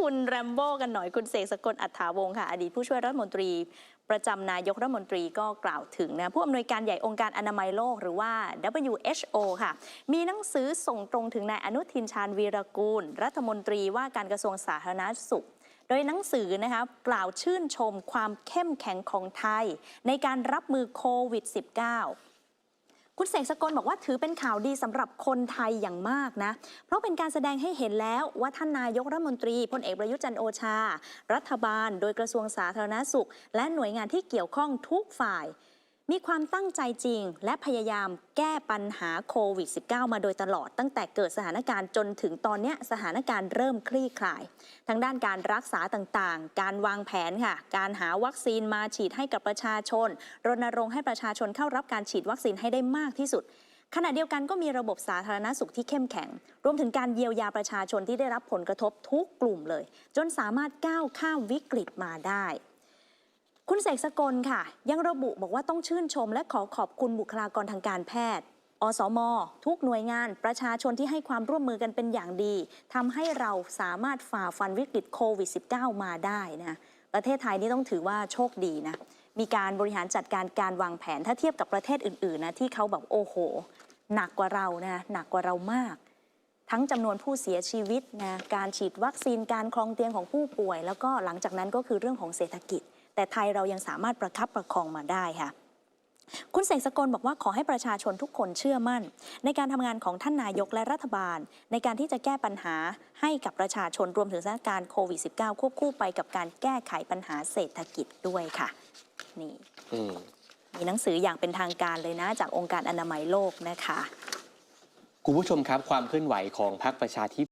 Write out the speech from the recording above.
คุณแรมโบ้กันหน่อยคุณเสกสกลอัฏฐาวงค่ะ อดีตผู้ช่วยรัฐมนตรี ประจำนายกรัฐมนตรีก็กล่าวถึงนะผู้อำนวยการใหญ่องค์การอนามัยโลกหรือว่า WHO ค่ะ มีหนังสือส่งตรงถึงนายอนุทินชาญวีรกูล รัฐมนตรีว่าการกระทรวงสาธารณสุขโดยหนังสือนะคะกล่าวชื่นชมความเข้มแข็งของไทย ในการรับมือโควิด -19 คุณเสกสกลบอกว่าถือเป็นข่าวดีสำหรับคนไทยอย่างมากนะ เพราะเป็นการแสดงให้เห็นแล้วว่าท่านนายกรัฐมนตรีพลเอกประยุทธ์จันโอชา รัฐบาล โดยกระทรวงสาธารณสุข และหน่วยงานที่เกี่ยวข้องทุกฝ่าย มีความตั้งใจจริง และพยายามแก้ปัญหาโควิด -19 มาโดยตลอด ตั้งแต่เกิดสถานการณ์จนถึงตอนนี้สถานการณ์เริ่มคลี่คลาย ทั้งด้านการรักษาต่างๆ การวางแผนค่ะ การหาวัคซีนมาฉีดให้กับประชาชน รณรงค์ให้ประชาชนเข้ารับการฉีดวัคซีนให้ได้มากที่สุดขณะเดียวกันก็มีระบบสาธารณสุขที่เข้มแข็ง รวมถึงการเยียวยาประชาชนที่ได้รับผลกระทบทุกกลุ่มเลย จนสามารถก้าวข้ามวิกฤตมาได้ คุณเสกสกลค่ะ ยังระบุบอกว่าต้องชื่นชม และขอขอบคุณบุคลากรทางการแพทย์ อสม ทุกหน่วยงานประชาชนที่ให้ความร่วมมือกันเป็นอย่างดีทำให้เราสามารถฝ่าฟันวิกฤตโควิด -19 มาได้นะประเทศไทยนี่ต้องถือว่าโชคดีนะ มีการบริหารจัดการการวางแผนถ้าเทียบกับประเทศอื่นๆนะที่เขาแบบโอ้โห หนักกว่าเรานะหนักกว่าเรามาก ทั้งจำนวนผู้เสียชีวิตนะการฉีดวัคซีนการครองเตียงของผู้ป่วย แล้วก็หลังจากนั้นก็คือเรื่องของเศรษฐกิจ แต่ไทยเรายังสามารถประคับประคองมาได้ค่ะคุณเสกสกลบอกว่าขอให้ประชาชนทุกคนเชื่อมั่น ในการทำงานของท่านนายกและรัฐบาล ในการที่จะแก้ปัญหาให้กับประชาชนรวมถึงสถานการณ์โควิด -19 ควบคู่ไปกับการแก้ไขปัญหาเศรษฐกิจด้วยค่ะ นี่อืมมีหนังสืออย่างเป็นทางการเลยนะ จากองค์การอนามัยโลกนะคะ คุณผู้ชมครับความเคลื่อนไหวของพรรคประชาธิ